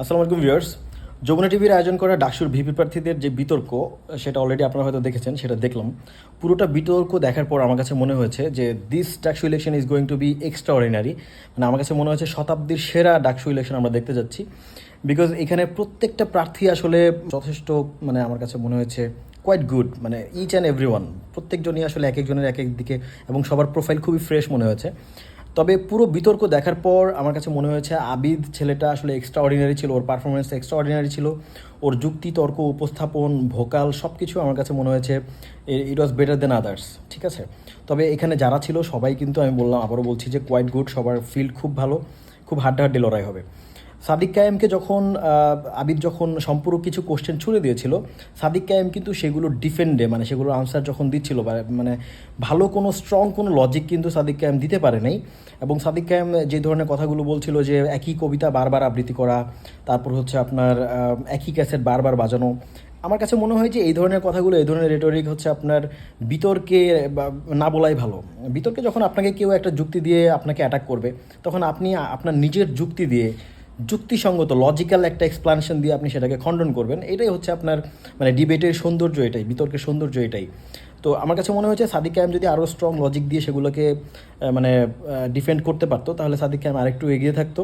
আসসালামু আলাইকুম ভিউয়ার্স। যমুনা টিভির আয়োজন করা ডাকসুর ভিপি প্রার্থীদের যে বিতর্ক, সেটা অলরেডি আপনারা হয়তো দেখেছেন, সেটা দেখলাম। পুরোটা বিতর্ক দেখার পর আমার কাছে মনে হয়েছে যে this DUCSU election is going to be extraordinary মানে আমার কাছে মনে হয়েছে শতাব্দীর সেরা ডাকসু ইলেকশন আমরা দেখতে যাচ্ছি। বিকজ এখানে প্রত্যেকটা প্রার্থী আসলে যথেষ্ট মানে আমার কাছে মনে হয়েছে কোয়াইট গুড মানে ইচ অ্যান্ড এভরি ওয়ান প্রত্যেকজনই আসলে এক একজনের এক এক দিকে এবং সবার প্রোফাইল খুবই ফ্রেশ মনে হয়েছে। তবে পুরো বিতর্ক দেখার পর আমার কাছে মনে হয়েছে আবিদ ছেলেটা আসলে এক্সট্রা অর্ডিনারি ছিল, ওর পারফরমেন্স এক্সট্রা অর্ডিনারি ছিল, ওর যুক্তি, তর্ক, উপস্থাপন ভোকাল সব কিছু আমার কাছে মনে হয়েছে ইট ওয়াজ বেটার দেন আদার্স ঠিক আছে? তবে এখানে যারা ছিল সবাই কিন্তু আমি বললাম, আবারও বলছি যে কোয়াইট গুড সবার ফিল্ড খুব ভালো, খুব হাড্ডাহাড্ডি লড়াই হবে। সাদিক কায়েমকে যখন আবিদ যখন সম্পূরক কিছু কোশ্চেন ছুড়ে দিয়েছিল, সাদিক কায়েম কিন্তু সেগুলো ডিফেন্ডে মানে সেগুলোর আনসার যখন দিচ্ছিল মানে ভালো কোনো স্ট্রং কোনো লজিক কিন্তু সাদিক কায়েম দিতে পারে নাই। এবং সাদিক কায়েম যে ধরনের কথাগুলো বলছিল যে একই কবিতা বারবার আবৃত্তি করা, তারপর হচ্ছে আপনার একই ক্যাসেট বারবার বাজানো, আমার কাছে মনে হয় যে এই ধরনের কথাগুলো, এই ধরনের রেটরিক হচ্ছে আপনার বিতর্কে না বলাই ভালো। বিতর্কে যখন আপনাকে কেউ একটা যুক্তি দিয়ে আপনাকে অ্যাটাক করবে, তখন আপনি, আপনার নিজের যুক্তি দিয়ে যুক্তিসঙ্গত লজিক্যাল একটা এক্সপ্লানেশন দিয়ে আপনি সেটাকে খণ্ডন করবেন, এটাই হচ্ছে আপনার মানে ডিবেটের সৌন্দর্য এটাই, বিতর্কের সৌন্দর্য এটাই। তো আমার কাছে মনে হয়েছে সাদিক ক্যাম যদি আরও স্ট্রং লজিক দিয়ে সেগুলোকে মানে ডিফেন্ড করতে পারতো, তাহলে সাদিক ক্যাম আরেকটু এগিয়ে থাকতো।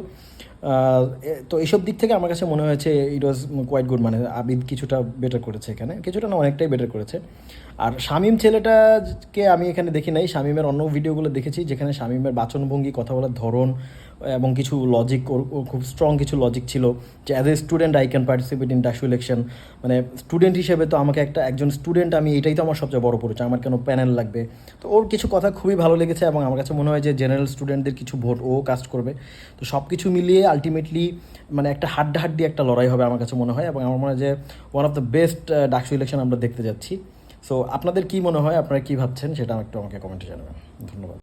তো এইসব দিক থেকে আমার কাছে মনে হয়েছে ইট ওয়াজ কোয়াইট গুড মানে আবিদ কিছুটা বেটার করেছে এখানে। কিছুটা না, অনেকটাই বেটার করেছে। আর শামিম ছেলেটাকে আমি এখানে দেখি নাই। শামিমের অন্য ভিডিওগুলো দেখেছি যেখানে শামিমের বাচনভঙ্গি, কথা বলার ধরন এবং কিছু লজিক খুব স্ট্রং কিছু লজিক ছিল যে as a student I can participate in DUCSU election মানে স্টুডেন্ট হিসেবে তো আমাকে একটা, একজন স্টুডেন্ট আমি, এটাই তো আমার সবচেয়ে বড় পরিচয়। আমার কেন প্যানেল লাগবে? তো ওর কিছু কথা খুবই ভালো লেগেছে এবং আমার কাছে মনে হয় যে জেনারেল স্টুডেন্টদের কিছু ভোট ও কাস্ট করবে। তো সব কিছু মিলিয়ে আলটিমেটলি মানে একটা হাড্ডাহাড্ডি একটা লড়াই হবে আমার কাছে মনে হয় এবং আমার মনে হয় যে one of the best DUCSU election আমরা দেখতে যাচ্ছি। সো আপনাদের কি মনে হয়? আপনারা কি ভাবছেন? সেটা একটু আমাকে কমেন্টে জানাবেন। ধন্যবাদ।